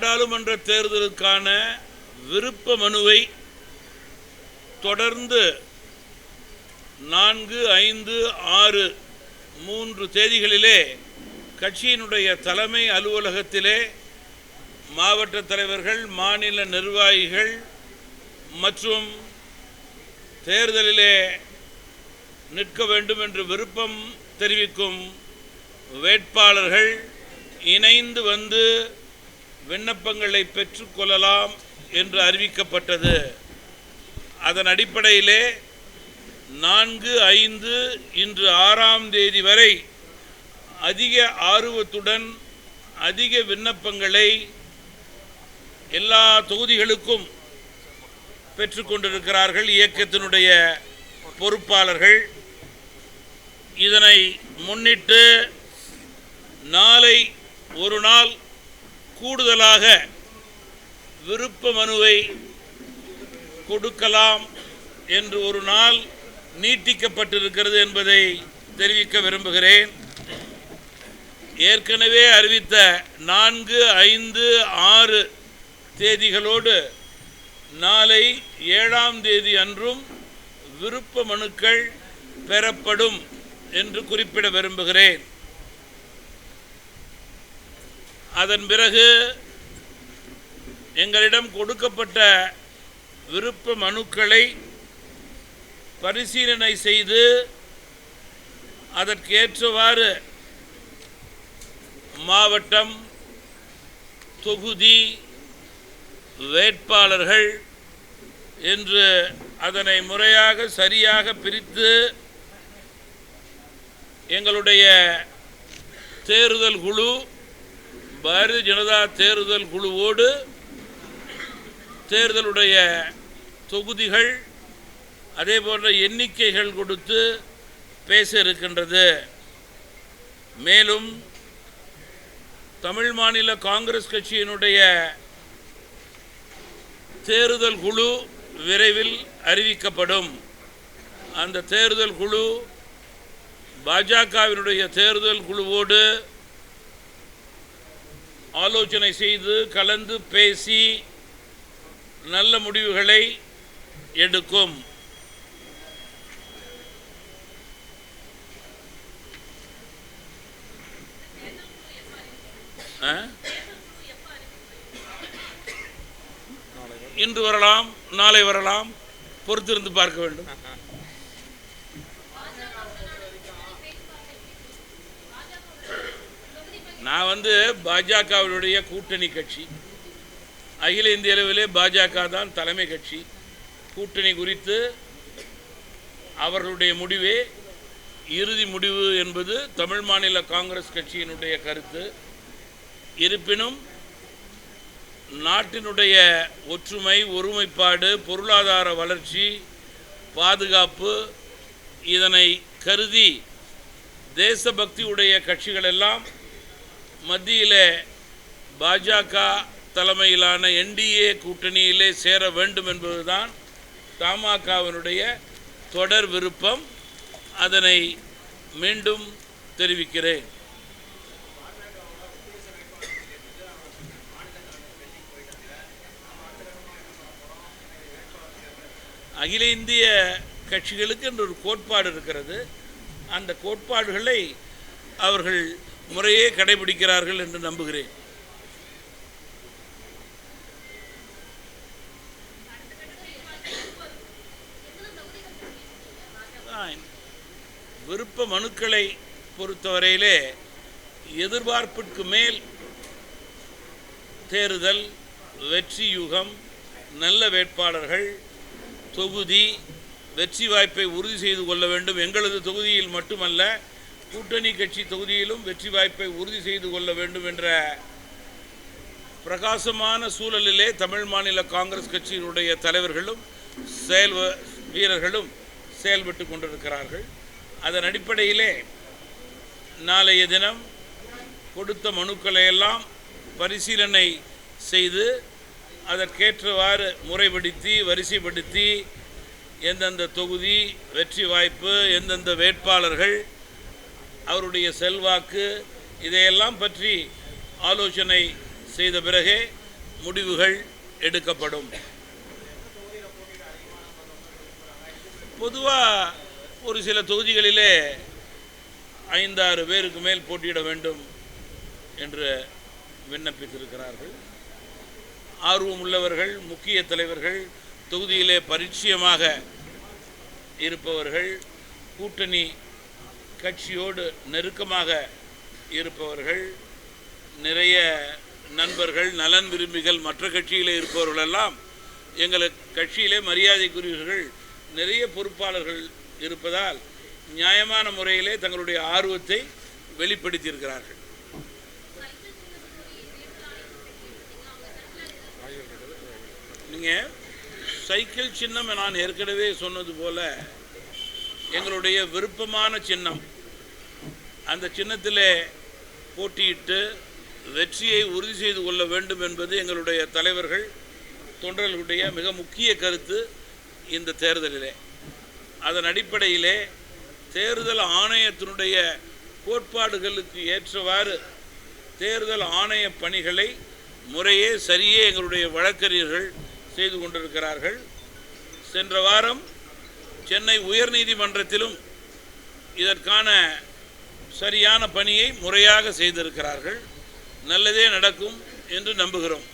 நாடாளுமன்ற தேர்தலுக்கான விருப்ப மனுவை தொடர்ந்து நான்கு ஐந்து ஆறு மூன்று தேதிகளிலே கட்சியினுடைய தலைமை அலுவலகத்திலே மாவட்ட தலைவர்கள் மாநில நிர்வாகிகள் மற்றும் தேர்தலிலே நிற்க வேண்டும் என்று விருப்பம் தெரிவிக்கும் வேட்பாளர்கள் இணைந்து வந்து விண்ணப்பங்களை பெற்றுக்கொள்ளலாம் என்று அறிவிக்கப்பட்டது. அதன் அடிப்படையிலே நான்கு ஐந்து இன்று ஆறாம் தேதி வரை அதிக ஆர்வத்துடன் அதிக விண்ணப்பங்களை எல்லா தொகுதிகளுக்கும் பெற்றுக்கொண்டிருக்கிறார்கள் இயக்கத்தினுடைய பொறுப்பாளர்கள். இதனை முன்னிட்டு நாளை ஒரு நாள் கூடுதலாக விருப்ப மனுவை கொடுக்கலாம் என்று ஒரு நாள் நீட்டிக்கப்பட்டிருக்கிறது என்பதை தெரிவிக்க விரும்புகிறேன். ஏற்கனவே அறிவித்த நான்கு ஐந்து ஆறு தேதிகளோடு நாளை ஏழாம் தேதி அன்றும் விருப்ப மனுக்கள் பெறப்படும் என்று குறிப்பிட விரும்புகிறேன். அதன் பிறகு எங்களிடம் கொடுக்கப்பட்ட விருப்ப மனுக்களை பரிசீலனை செய்து அதற்கேற்றவாறு மாவட்டம் தொகுதி வேட்பாளர்கள் என்று அதனை முறையாக சரியாக பிரித்து எங்களுடைய தேர்தல் குழு பாரதிய ஜனதா தேர்தல் குழுவோடு தேர்தலுடைய தொகுதிகள் அதே போன்ற எண்ணிக்கைகள் கொடுத்து பேச இருக்கின்றது. மேலும் தமிழ் மாநில காங்கிரஸ் கட்சியினுடைய தேர்தல் குழு விரைவில் அறிவிக்கப்படும். அந்த தேர்தல் குழு பாஜகவினுடைய தேர்தல் குழுவோடு ஆலோசனை செய்து கலந்து பேசி நல்ல முடிவுகளை எடுக்கும். இன்று வரலாம் நாளை வரலாம் பொறுத்திருந்து பார்க்க வேண்டும். நான் வந்து பாஜகவினுடைய கூட்டணி கட்சி. அகில இந்திய அளவிலே பாஜக தான் தலைமை கட்சி. கூட்டணி குறித்து அவர்களுடைய முடிவே இறுதி முடிவு என்பது தமிழ் மாநில காங்கிரஸ் கட்சியினுடைய கருத்து. இருப்பினும் நாட்டினுடைய ஒற்றுமை ஒருமைப்பாடு பொருளாதார வளர்ச்சி பாதுகாப்பு இதனை கருதி தேசபக்தியுடைய கட்சிகள் எல்லாம் மத்தியில் பாஜக தலைமையிலான என்டிஏ கூட்டணியிலே சேர வேண்டும் என்பதுதான் தமாகவினுடைய தொடர் விருப்பம். அதனை மீண்டும் தெரிவிக்கிறேன். அகில இந்திய கட்சிகளுக்கு என்று ஒரு கோட்பாடு இருக்கிறது. அந்த கோட்பாடுகளை அவர்கள் முறையே கடைபிடிக்கிறார்கள் என்று நம்புகிறேன். விருப்ப மனுக்களை பொறுத்தவரையிலே எதிர்பார்ப்பிற்கு மேல் தேர்தல் வெற்றி யுகம் நல்ல வேட்பாளர்கள் தொகுதி வெற்றி வாய்ப்பை உறுதி செய்து கொள்ள வேண்டும். எங்களது தொகுதியில் மட்டுமல்ல கூட்டணி கட்சி தொகுதியிலும் வெற்றி வாய்ப்பை உறுதி செய்து கொள்ள வேண்டும் என்ற பிரகாசமான சூழலிலே தமிழ் மாநில காங்கிரஸ் கட்சியினுடைய தலைவர்களும் செயல் வீரர்களும் செயல்பட்டு கொண்டிருக்கிறார்கள். அதன் அடிப்படையிலே நாளைய தினம் கொடுத்த மனுக்களை எல்லாம் பரிசீலனை செய்து அதற்கேற்றவாறு முறைப்படுத்தி வரிசைப்படுத்தி எந்தெந்த தொகுதி வெற்றி வாய்ப்பு எந்தெந்த வேட்பாளர்கள் அவருடைய செல்வாக்கு இதையெல்லாம் பற்றி ஆலோசனை செய்த பிறகே முடிவுகள் எடுக்கப்படும். பொதுவாக ஒரு சில தொகுதிகளிலே ஐந்தாறு பேருக்கு மேல் போட்டியிட வேண்டும் என்று விண்ணப்பித்திருக்கிறார்கள். ஆர்வம் உள்ளவர்கள் முக்கிய தலைவர்கள் தொகுதியிலே பரிச்சயமாக இருப்பவர்கள் கூட்டணி கட்சியோடு நெருக்கமாக இருப்பவர்கள் நிறைய நண்பர்கள் நலன் விரும்பிகள் மற்ற கட்சியிலே இருப்பவர்களெல்லாம் எங்கள் கட்சியிலே மரியாதைக்குரியவர்கள் நிறைய பொறுப்பாளர்கள் இருப்பதால் நியாயமான முறையிலே தங்களுடைய ஆர்வத்தை வெளிப்படுத்தியிருக்கிறார்கள். நீங்கள் சைக்கிள் சின்னம் நான் ஏற்கனவே சொன்னது போல எங்களுடைய விருப்பமான சின்னம். அந்த சின்னத்திலே போட்டியிட்டு வெற்றியை உறுதி செய்து கொள்ள வேண்டும் என்பது எங்களுடைய தலைவர்கள் தொண்டர்களுடைய மிக முக்கிய கருத்து இந்த தேர்தலிலே. அதன் அடிப்படையிலே தேர்தல் ஆணையத்தினுடைய கோட்பாடுகளுக்கு ஏற்றவாறு தேர்தல் ஆணைய பணிகளை முறையே சரியே எங்களுடைய வழக்கறிஞர்கள் செய்து கொண்டிருக்கிறார்கள். சென்ற வாரம் சென்னை உயர்நீதிமன்றத்திலும் இதற்கான சரியான பணியை முறையாக செய்திருக்கிறார்கள். நல்லதே நடக்கும் என்று நம்புகிறோம்.